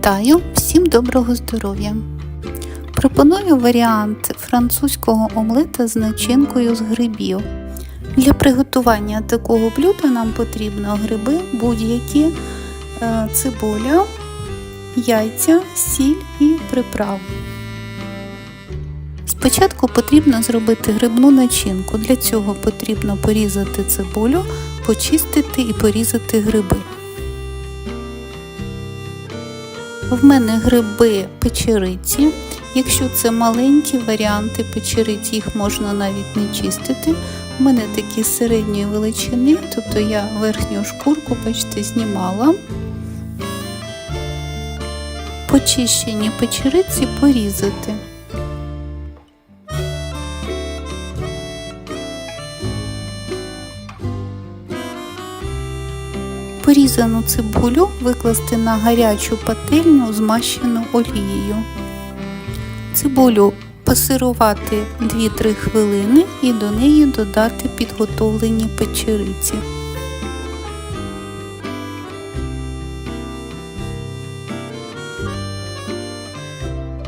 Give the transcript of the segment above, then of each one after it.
Вітаю! Всім доброго здоров'я! Пропоную варіант французького омлета з начинкою з грибів. Для приготування такого блюда нам потрібно гриби будь-які, е, цибуля, яйця, сіль і приправи. Спочатку потрібно зробити грибну начинку. Для цього потрібно порізати цибулю, почистити і порізати гриби. В мене гриби печериці. Якщо це маленькі варіанти печериці, їх можна навіть не чистити. У мене такі середньої величини, тобто я верхню шкурку, бачите, знімала. Почищені печериці порізати. Порізану цибулю викласти на гарячу пательню, змащену олією. Цибулю пасирувати 2-3 хвилини і до неї додати підготовлені печериці.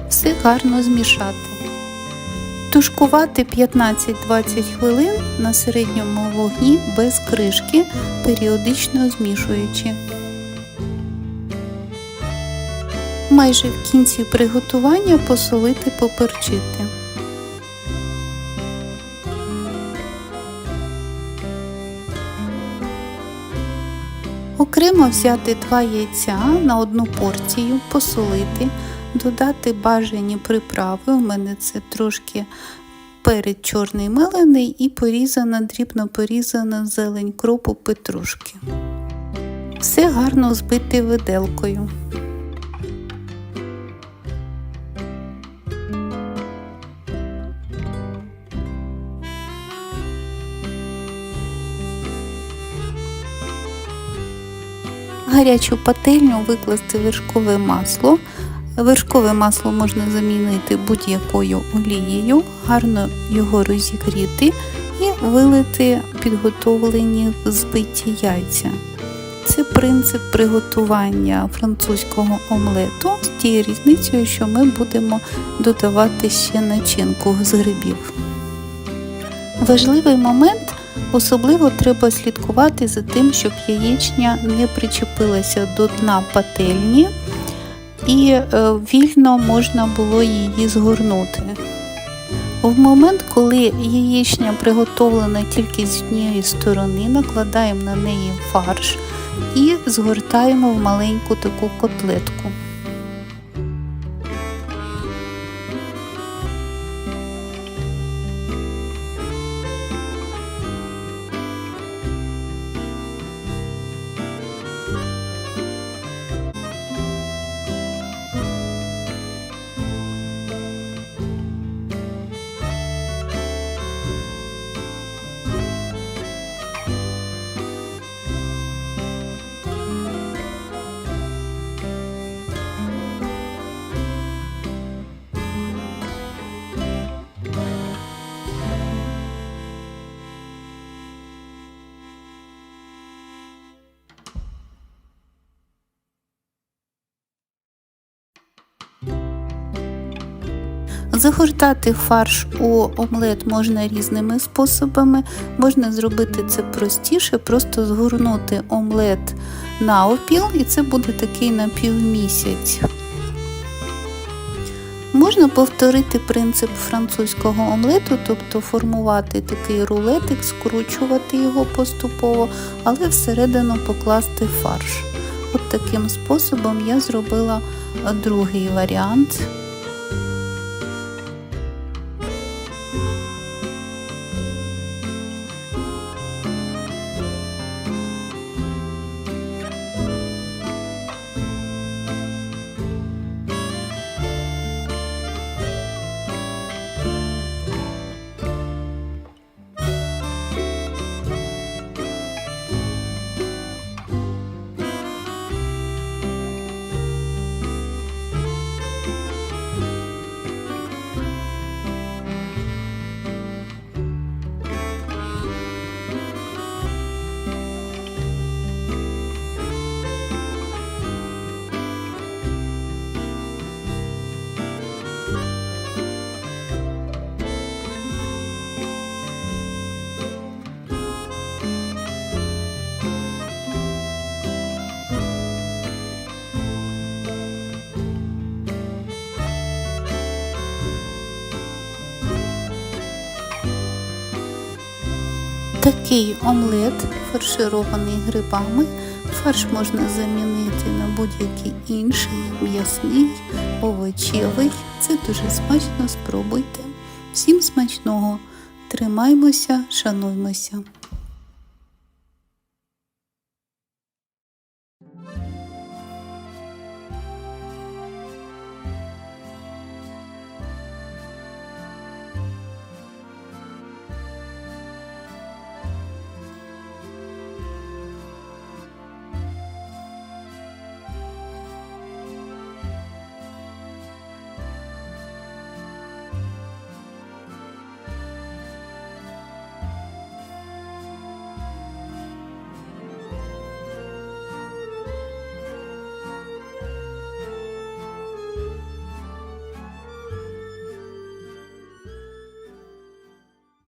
Все гарно змішати. Тушкувати 15-20 хвилин на середньому вогні без кришки, періодично змішуючи. Майже в кінці приготування посолити поперчити. Окремо взяти 2 яйця на одну порцію, посолити, додати бажані приправи. У мене це трошки перець чорний мелений і порізана, дрібно порізана зелень кропу петрушки. Все гарно збити виделкою. гарячу пательню викласти вершкове масло. Вершкове масло можна замінити будь-якою олією, гарно його розігріти і вилити підготовлені збиті яйця. Це принцип приготування французького омлету з тією різницею, що ми будемо додавати ще начинку з грибів. Важливий момент Особливо треба слідкувати за тим, щоб яєчня не причепилася до дна пательні і е, вільно можна було її згорнути. В момент, коли яєчня приготовлена тільки з однієї сторони, накладаємо на неї фарш і згортаємо в маленьку таку котлетку. Загортати фарш у омлет можна різними способами. Можна зробити це простіше, просто згорнути омлет на опіл, і це буде такий напівмісяць. Можна повторити принцип французького омлету, тобто формувати такий рулетик, скручувати його поступово, але всередину покласти фарш. От таким способом я зробила другий варіант. Такий омлет фарширований грибами. Фарш можна замінити на будь-який інший, м'ясний, овочевий. Це дуже смачно, спробуйте. Всім смачного! Тримаймося, шануймося!